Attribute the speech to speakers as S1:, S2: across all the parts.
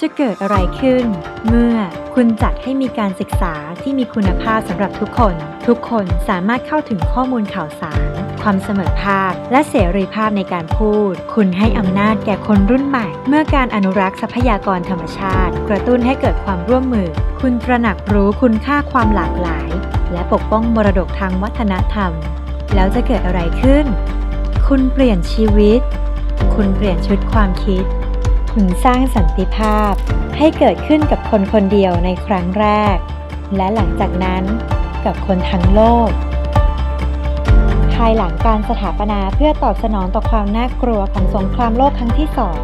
S1: จะเกิดอะไรขึ้น เมื่อคุณจัดให้มีการศึกษาที่มีคุณภาพสำหรับทุกคน ทุกคนสามารถเข้าถึงข้อมูลข่าวสาร ความเสมอภาค และเสรีภาพในการพูด คุณให้อำนาจแก่คนรุ่นใหม่ เมื่อการอนุรักษ์ทรัพยากรธรรมชาติ กระตุ้นให้เกิดความร่วมมือ คุณตระหนักรู้คุณค่าความหลากหลาย และปกป้องมรดกทางวัฒนธรรม แล้วจะเกิดอะไรขึ้น คุณเปลี่ยนชีวิต คุณเปลี่ยนชุดความคิด คุณสร้างสันติภาพให้เกิดขึ้นกับคนคนเดียวในครั้งแรก และหลังจากนั้นกับคนทั้งโลก ภายหลังการสถาปนาเพื่อตอบสนองต่อความน่ากลัวของสงครามโลกครั้งที่สอง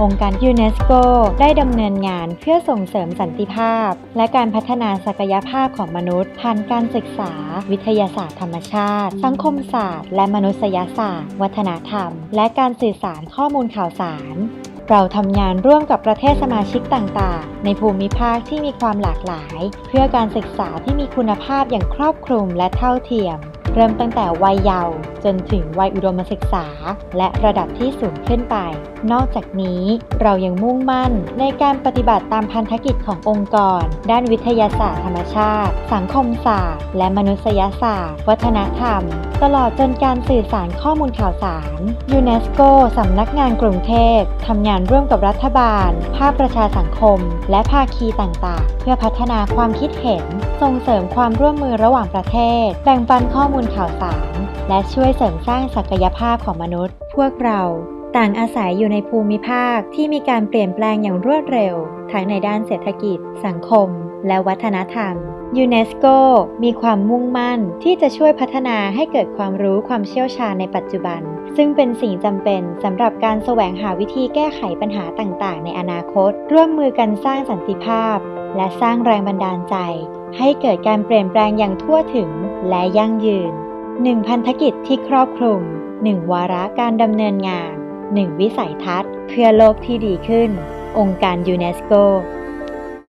S1: องค์การยูเนสโกได้ดำเนินงานเพื่อส่งเสริมสันติภาพ และการพัฒนาศักยภาพของมนุษย์ ผ่านการศึกษา วิทยาศาสตร์ธรรมชาติ สังคมศาสตร์ และมนุษยศาสตร์ วัฒนธรรม และการสื่อสารข้อมูลข่าวสาร เราทำงานร่วมกับประเทศสมาชิกต่างๆ ในภูมิภาคที่มีความหลากหลาย เพื่อการศึกษาที่มีคุณภาพอย่างครอบคลุมและเท่าเทียม เริ่มตั้งแต่วัยเยาว์จนถึงวัยอุดมศึกษา และระดับที่สูงขึ้นไป นอกจากนี้เรายังมุ่งมั่นในการปฏิบัติตามพันธกิจขององค์กร ด้านวิทยาศาสตร์ธรรมชาติ สังคมศาสตร์ และมนุษยศาสตร์ วัฒนธรรม ตลอดจนการสื่อสารข้อมูลข่าวสาร ยูเนสโกสำนักงานกรุงเทพทำงานร่วมกับรัฐบาล ภาคประชาสังคม และภาคีต่างๆ เพื่อพัฒนาความคิดเห็น ส่งเสริมความร่วมมือระหว่างประเทศ แบ่งปันข้อมูลลข่าวสาร และช่วยเสริมสร้างศักยภาพของมนุษย์ พวกเราต่างอาศัยอยู่ในภูมิภาคที่มีการเปลี่ยนแปลงอย่างรวดเร็ว ทั้งในด้านเศรษฐกิจ สังคม และวัฒนธรรมยูเนสโกมีความมุ่งมั่นที่จะช่วยพัฒนาให้เกิดความรู้ความเชี่ยวชาญในปัจจุบัน ซึ่งเป็นสิ่งจำเป็นสำหรับการแสวงหาวิธีแก้ไขปัญหาต่างๆ ในอนาคต ร่วมมือกันสร้างสันติภาพ และสร้างแรงบันดาลใจ ให้เกิดการเปลี่ยนแปลงอย่างทั่วถึง และยั่งยืน 1 พันธกิจที่ครอบคลุม 1 วาระการดำเนินงาน 1 วิสัยทัศน์ เพื่อโลกที่ดีขึ้น องค์การยูเนสโก